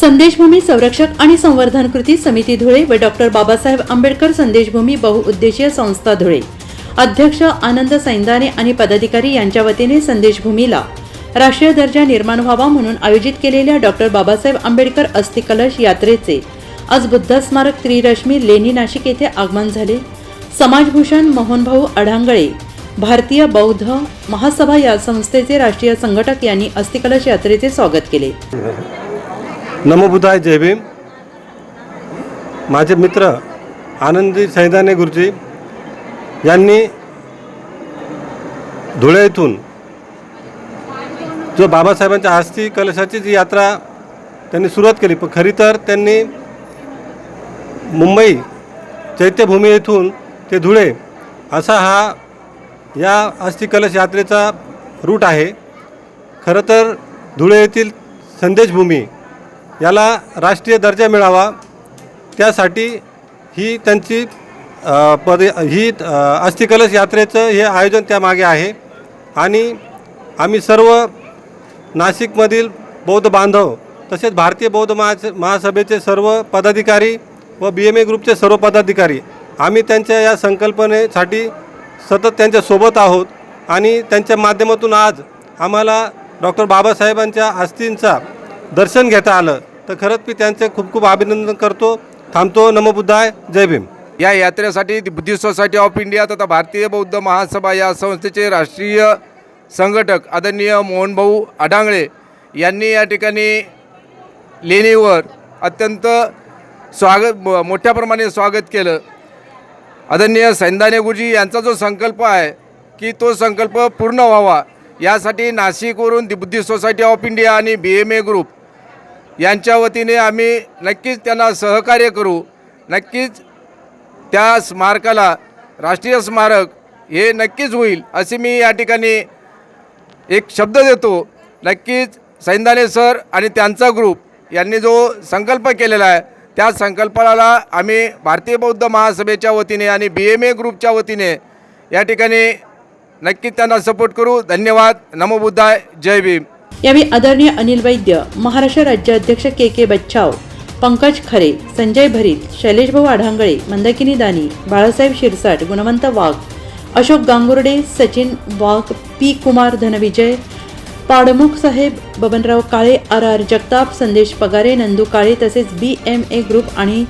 संदेशभूमी संरक्षक आणि संवर्धन कृती समिती धुळे व डॉक्टर बाबासाहेब आंबेडकर संदेशभूमी बहुउद्देशीय संस्था धुळे. अध्यक्ष आनंद सैंदाने आणि पदाधिकारी यांच्या वतीने संदेशभूमीला राष्ट्रीय दर्जा निर्माण व्हावा म्हणून आयोजित केलेल्या डॉक्टर बाबासाहेब आंबेडकर अस्थिकलश यात्रेचे आज बुद्ध स्मारक त्रिरश्मी लेणी नाशिक येथे आगमन झाले. समाजभूषण मोहनभाऊ अढांगळे भारतीय बौद्ध महासभा या संस्थेचे राष्ट्रीय संघटक यांनी अस्थिकलश यात्रेचे स्वागत केले. नमोबुधाय जय भीम. माझे मित्र आनंदी सैदाने गुरुजी यांनी धुळे येथून जो बाबासाहेबांच्या आस्थी कलशाची जी यात्रा त्यांनी सुरुवात केली पण खरी तर त्यांनी मुंबई चैत्यभूमी येथून ते धुळे असा हा या अस्थि कलश यात्रेचा रूट आहे. खरं तर धुळे येथील संदेशभूमी याला राष्ट्रीय दर्जा मिळावा. त्यासाठी ही त्यांची पद ही अस्थिकलश यात्रेचं हे आयोजन त्यामागे आहे. आणि आम्ही सर्व नाशिकमधील बौद्ध बांधव तसेच भारतीय बौद्ध महास महासभेचे सर्व पदाधिकारी व बी एम ए ग्रुपचे सर्व पदाधिकारी आम्ही त्यांच्या या संकल्पनेसाठी सतत त्यांच्यासोबत आहोत. आणि त्यांच्या माध्यमातून आज आम्हाला डॉक्टर बाबासाहेबांच्या अस्थींचा दर्शन घेता आलं. तर खरंच मी त्यांचे खूप खूप अभिनंदन करतो. थांबतो. नमबुद्धाय. जय भीम. या यात्रेसाठी बुद्धिस्ट सोसायटी ऑफ इंडिया तथा भारतीय बौद्ध महासभा या संस्थेचे राष्ट्रीय संघटक आदरणीय मोहनभाऊ अडांगळे यांनी या ठिकाणी लेणीवर अत्यंत स्वागत म- मोठ्या प्रमाणे स्वागत केलं. आदरणीय सैंदाने गुरुजी यांचा जो संकल्प आहे की तो संकल्प पूर्ण व्हावा यासाठी नाशिकवरून the Buddhist society of India आणि बी एम ए ग्रुप यांच्या वतीने आम्ही नक्कीच त्यांना सहकार्य करू. नक्कीच त्या स्मारकाला राष्ट्रीय स्मारक हे नक्कीच होईल असे मी या ठिकाणी एक शब्द देतो. नक्कीच सैंदाने सर आणि त्यांचा ग्रुप यांनी जो संकल्प केलेला आहे त्या संकल्पाला आम्ही भारतीय बौद्ध महासभेच्या वतीने आणि बी एम ए ग्रुपच्या वतीने या ठिकाणी नक्कीच त्यांना सपोर्ट करू. धन्यवाद. नमोबुद्धाय जय भीम. यावेळी आदरणीय अनिल वैद्य महाराष्ट्र राज्य अध्यक्ष के के बच्छाव पंकज खरे संजय भरीत शैलेशभाऊ Adhangale Mandakini Dani Balasaheb Shirsat Gunwant Wagh Ashok Gangurde Sachin Wagh P Kumar Dhanvijay Padmukh saheb Babanrao Kale R R Jagtap Sandesh Pagare Nandu काळे तसेच बी एम ए ग्रुप आणि